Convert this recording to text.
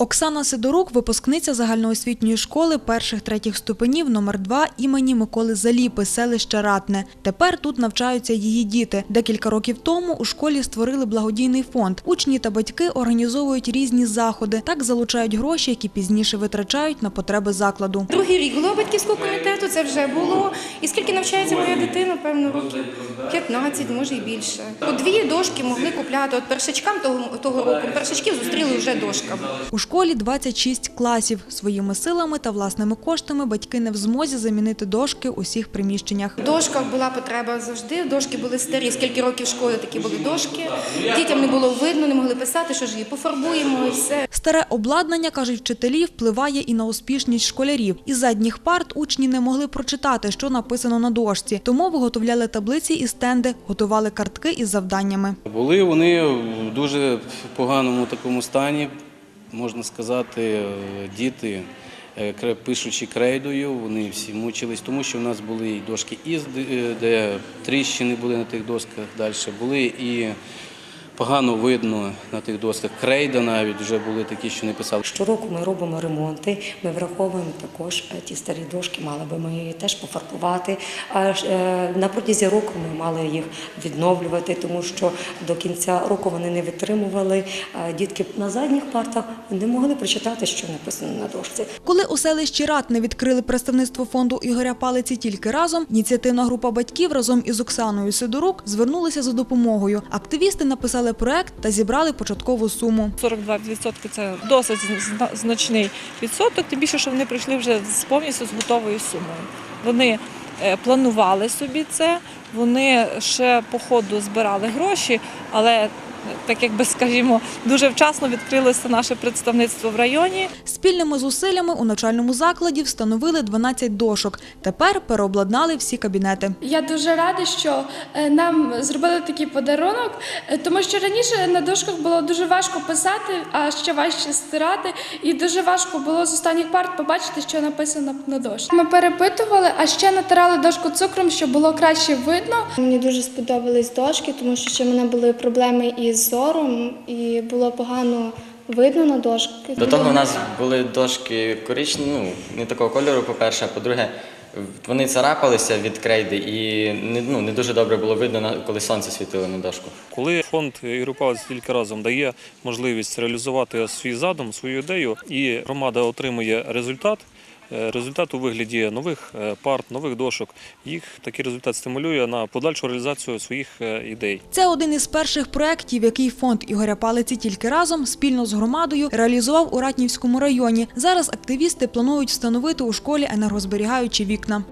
Оксана Сидорук – випускниця загальноосвітньої школи перших-третіх ступенів номер 2 імені Миколи Заліпи, селище Ратне. Тепер тут навчаються її діти. Декілька років тому у школі створили благодійний фонд. Учні та батьки організовують різні заходи. Так залучають гроші, які пізніше витрачають на потреби закладу. Другий рік голова батьківського комітету це вже було. І скільки навчається моя дитина, певно, років 15, може і більше. По дві дошки могли купляти. От першачкам того, того року першачків зустріли вже дошками. Школі 26 класів. Своїми силами та власними коштами батьки не в змозі замінити дошки у всіх приміщеннях. В дошках була потреба завжди. Дошки були старі. Скільки років школи такі були дошки. Дітям не було видно, не могли писати, що ж її пофарбуємо і все. Старе обладнання, кажуть вчителі, впливає і на успішність школярів. Із задніх парт учні не могли прочитати, що написано на дошці. Тому виготовляли таблиці і стенди, готували картки із завданнями. Були вони в дуже поганому такому стані, можна сказати, е, діти, е, пишучи крейдою, вони всі мучились, тому що в нас були і дошки із, е, де тріщини були на тих досках далі, були і погано видно на тих досках. Крейда навіть вже були такі, що не писали. Щороку ми робимо ремонти. Ми враховуємо також е, ті старі дошки, мали би ми її теж пофарбувати. А е, на протязі року ми мали їх відновлювати, тому що до кінця року вони не витримували. Дітки на задніх партах не могли прочитати, що написано на дошці. Коли у селищі Ратне відкрили представництво фонду Ігоря Палиці тільки разом, ініціативна група батьків разом із Оксаною Сидорук звернулися за допомогою. Активісти написали проект та зібрали початкову суму. 42% це досить зна- значний відсоток, тим більше, що вони прийшли вже з повністю з готовою сумою. Вони е, планували собі це, вони ще по ходу збирали гроші, але так якби скажімо, дуже вчасно відкрилося наше представництво в районі. Спільними зусиллями у навчальному закладі встановили 12 дошок. Тепер переобладнали всі кабінети. Я дуже рада, що е, нам зробили такий подарунок, е, тому що раніше на дошках було дуже важко писати, а ще важче стирати, і дуже важко було з останніх парт побачити, що написано на дошці. Ми перепитували, а ще натирали дошку цукром, щоб було краще видно. Мені дуже сподобались дошки, тому що ще в мене були проблеми із зором, і було погано видно на дошки. До того в нас були дошки коричневі, ну, не такого кольору, по-перше, а по-друге, вони царапалися від крейди і не, ну, не дуже добре було видно, на- коли сонце світило на дошку. Коли фонд Європалець тільки разом дає можливість реалізувати свій задум, свою ідею, і громада отримує результат. Е, Результат у вигляді нових е, парт, нових дошок. Їх такий результат стимулює на подальшу реалізацію своїх е, ідей. Це один із перших проєктів, який фонд Ігоря Палиці тільки разом спільно з громадою реалізував у Ратнівському районі. Зараз активісти планують встановити у школі енергозберігаючі вікна.